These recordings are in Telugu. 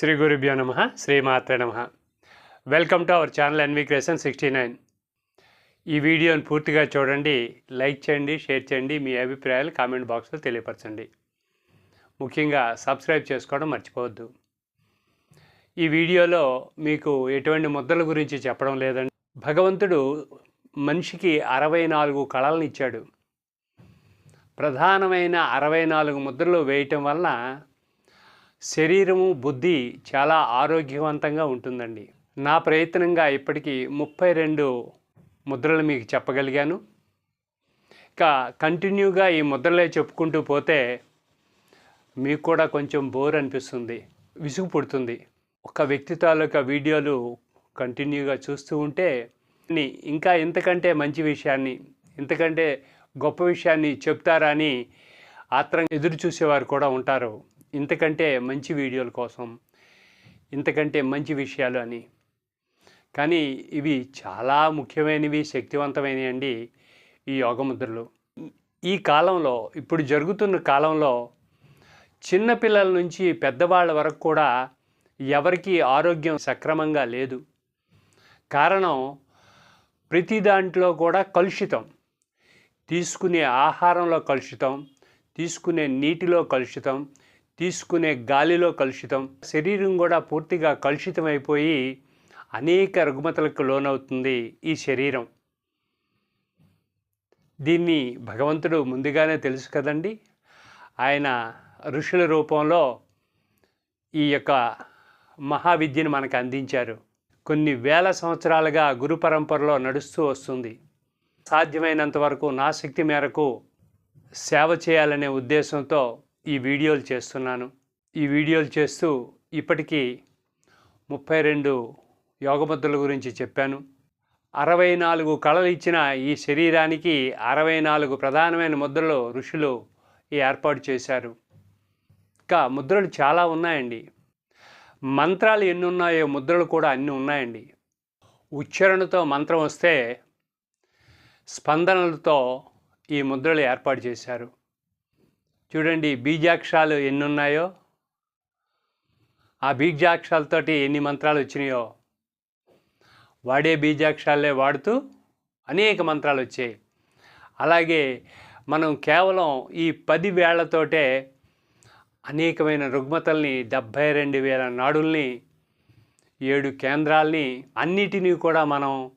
శ్రీ గురుభ్యో నమ శ్రీమాత్రే నమ. Welcome to our channel NV creation sixty nine ఈ వీడియోని పూర్తిగా చూడండి లైక్ చేయండి షేర్ చేయండి మీ అభిప్రాయాలు కామెంట్ బాక్స్లో తెలియపరచండి. ముఖ్యంగా సబ్స్క్రైబ్ చేసుకోవడం మర్చిపోవద్దు. ఈ వీడియోలో మీకు ఎటువంటి ముద్రల గురించి చెప్పడం లేదండి. భగవంతుడు మనిషికి అరవై నాలుగు కళలను ఇచ్చాడు. ప్రధానమైన అరవై నాలుగు ముద్రలు వేయటం వలన శరీరము బుద్ధి చాలా ఆరోగ్యవంతంగా ఉంటుందండి. నా ప్రయత్నంగా ఇప్పటికీ ముప్పై రెండు ముద్రలు మీకు చెప్పగలిగాను. ఇక కంటిన్యూగా ఈ ముద్రలే చెప్పుకుంటూ పోతే మీకు కూడా కొంచెం బోర్ అనిపిస్తుంది విసుగు పుడుతుంది. ఒక వ్యక్తి తాలూకా వీడియోలు కంటిన్యూగా చూస్తూ ఉంటే ఇంకా ఇంతకంటే మంచి విషయాన్ని ఇంతకంటే గొప్ప విషయాన్ని చెప్తారా అని ఆత్రంగా ఎదురు చూసేవారు కూడా ఉంటారు. ఇంతకంటే మంచి వీడియోల కోసం ఇంతకంటే మంచి విషయాలు అని. కానీ ఇవి చాలా ముఖ్యమైనవి శక్తివంతమైనవి అండి ఈ యోగముద్రలు. ఈ కాలంలో ఇప్పుడు జరుగుతున్న కాలంలో చిన్నపిల్లల నుంచి పెద్దవాళ్ళ వరకు కూడా ఎవరికి ఆరోగ్యం సక్రమంగా లేదు. కారణం ప్రతి దాంట్లో కూడా కలుషితం. తీసుకునే ఆహారంలో కలుషితం తీసుకునే నీటిలో కలుషితం తీసుకునే గాలిలో కలుషితం. శరీరం కూడా పూర్తిగా కలుషితం అయిపోయి అనేక రుగ్మతలకు లోనవుతుంది ఈ శరీరం. దీన్ని భగవంతుడు ముందుగానే తెలుసు కదండి. ఆయన ఋషుల రూపంలో ఈ యొక్క మహావిద్యను మనకు అందించారు. కొన్ని వేల సంవత్సరాలుగా గురు పరంపరలో నడుస్తూ వస్తుంది. సాధ్యమైనంత వరకు నా శక్తి మేరకు సేవ చేయాలనే ఉద్దేశంతో ఈ వీడియోలు చేస్తున్నాను. ఈ వీడియోలు చేస్తూ ఇప్పటికీ ముప్పై రెండు యోగముద్రల గురించి చెప్పాను. అరవై నాలుగు కళలు ఇచ్చిన ఈ శరీరానికి అరవై నాలుగు ప్రధానమైన ముద్రలు ఋషులు ఏర్పాటు చేశారు. ఇంకా ముద్రలు చాలా ఉన్నాయండి. మంత్రాలు ఎన్ని ఉన్నాయో ముద్రలు కూడా అన్ని ఉన్నాయండి. ఉచ్చారణతో మంత్రం వస్తే స్పందనలతో ఈ ముద్రలు ఏర్పాటు చేశారు. చూడండి బీజాక్షరాలు ఎన్ని ఉన్నాయో ఆ బీజాక్షరాలతోటి ఎన్ని మంత్రాలు వచ్చినాయో? వాడే బీజాక్షరాలే వాడుతూ అనేక మంత్రాలు వచ్చాయి. అలాగే మనం కేవలం ఈ పది వేళ్ళతోటే అనేకమైన రుగ్మతల్ని డెబ్భై రెండు వేల నాడుల్ని ఏడు కేంద్రాల్ని అన్నిటినీ కూడా మనం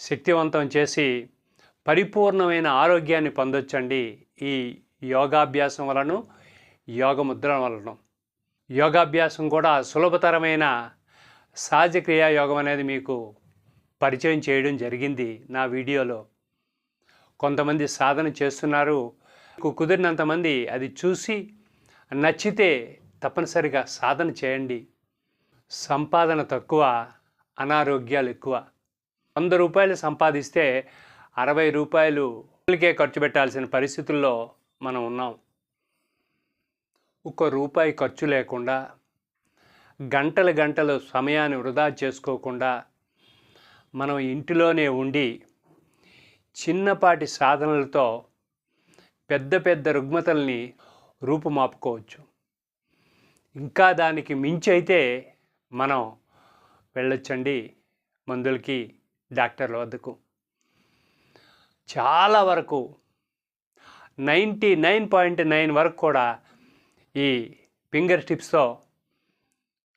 శక్తివంతం చేసి పరిపూర్ణమైన ఆరోగ్యాన్ని పొందొచ్చండి ఈ యోగాభ్యాసం వలన యోగముద్ర వలన. యోగాభ్యాసం కూడా సులభతరమైన సహజ క్రియా యోగం అనేది మీకు పరిచయం చేయడం జరిగింది నా వీడియోలో. కొంతమంది సాధన చేస్తున్నారు. కుదిరినంతమంది అది చూసి నచ్చితే తప్పనిసరిగా సాధన చేయండి. సంపాదన తక్కువ అనారోగ్యాలు ఎక్కువ. వంద రూపాయలు సంపాదిస్తే అరవై రూపాయలు ఖర్చు పెట్టాల్సిన పరిస్థితుల్లో మనం ఉన్నాం. ఒక్క రూపాయి ఖర్చు లేకుండా గంటలు గంటలు సమయాన్ని వృధా చేసుకోకుండా మనం ఇంటిలోనే ఉండి చిన్నపాటి సాధనలతో పెద్ద పెద్ద రుగ్మతల్ని రూపుమాపుకోవచ్చు. ఇంకా దానికి మించి అయితే మనం వెళ్ళొచ్చండి మందులకి డాక్టర్ల వద్దకు. చాలా వరకు నైంటీ నైన్ పాయింట్ నైన్ వరకు కూడా ఈ ఫింగర్ టిప్స్తో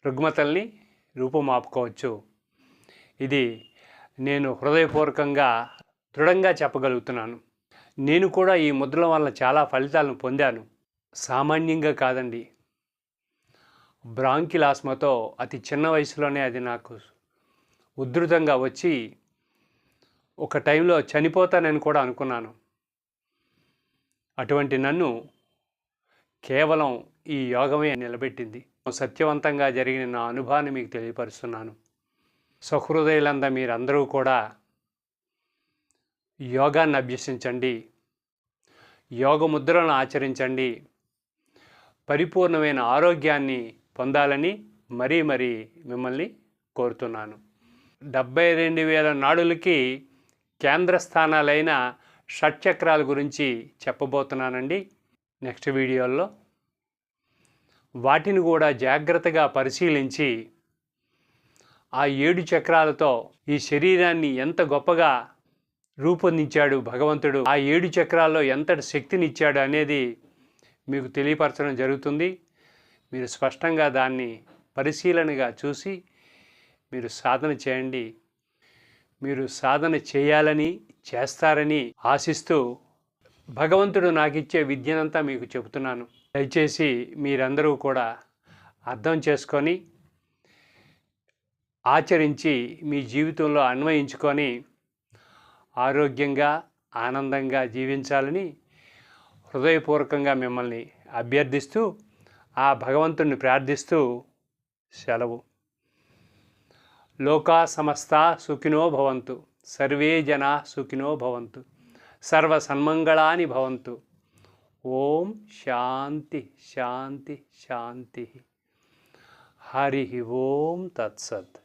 రుగ్మతల్ని రూపుమాపుకోవచ్చు. ఇది నేను హృదయపూర్వకంగా దృఢంగా చెప్పగలుగుతున్నాను. నేను కూడా ఈ ముద్రల వల్ల చాలా ఫలితాలను పొందాను. సామాన్యంగా కాదండి. బ్రాంకిలాస్మతో అతి చిన్న వయసులోనే అది నాకు ఉధృతంగా వచ్చి ఒక టైంలో చనిపోతానని కూడా అనుకున్నాను. అటువంటి నన్ను కేవలం ఈ యోగమే నిలబెట్టింది. సత్యవంతంగా జరిగిన నా అనుభవాన్ని మీకు తెలియపరుస్తున్నాను. సహృదయులంద మీరందరూ కూడా యోగాన్ని అభ్యసించండి. యోగ ముద్రలను ఆచరించండి. పరిపూర్ణమైన ఆరోగ్యాన్ని పొందాలని మరీ మరీ మిమ్మల్ని కోరుతున్నాను. డెబ్బై రెండు వేల నాడులకి కేంద్ర స్థానాలైన షట్చక్రాల గురించి చెప్పబోతున్నానండి నెక్స్ట్ వీడియోల్లో. వాటిని కూడా జాగ్రత్తగా పరిశీలించి ఆ ఏడు చక్రాలతో ఈ శరీరాన్ని ఎంత గొప్పగా రూపొందించాడు భగవంతుడు ఆ ఏడు చక్రాల్లో ఎంతటి శక్తినిచ్చాడు అనేది మీకు తెలియపరచడం జరుగుతుంది. మీరు స్పష్టంగా దాన్ని పరిశీలనగా చూసి మీరు సాధన చేయండి. మీరు సాధన చేయాలని చేస్తారని ఆశిస్తూ భగవంతుడు నాకు ఇచ్చే విద్యనంతా మీకు చెబుతున్నాను. దయచేసి మీరందరూ కూడా అర్థం చేసుకొని ఆచరించి మీ జీవితంలో అన్వయించుకొని ఆరోగ్యంగా ఆనందంగా జీవించాలని హృదయపూర్వకంగా మిమ్మల్ని అభ్యర్థిస్తూ ఆ భగవంతుణ్ణి ప్రార్థిస్తూ సెలవు. లోకా సమస్త సుఖినో భవంతు. సర్వే జనా సుఖినో భవంతు. సర్వ సన్మంగళాని భవంతు. ఓం శాంతి శాంతి శాంతి. హరి ఓం తత్సత్.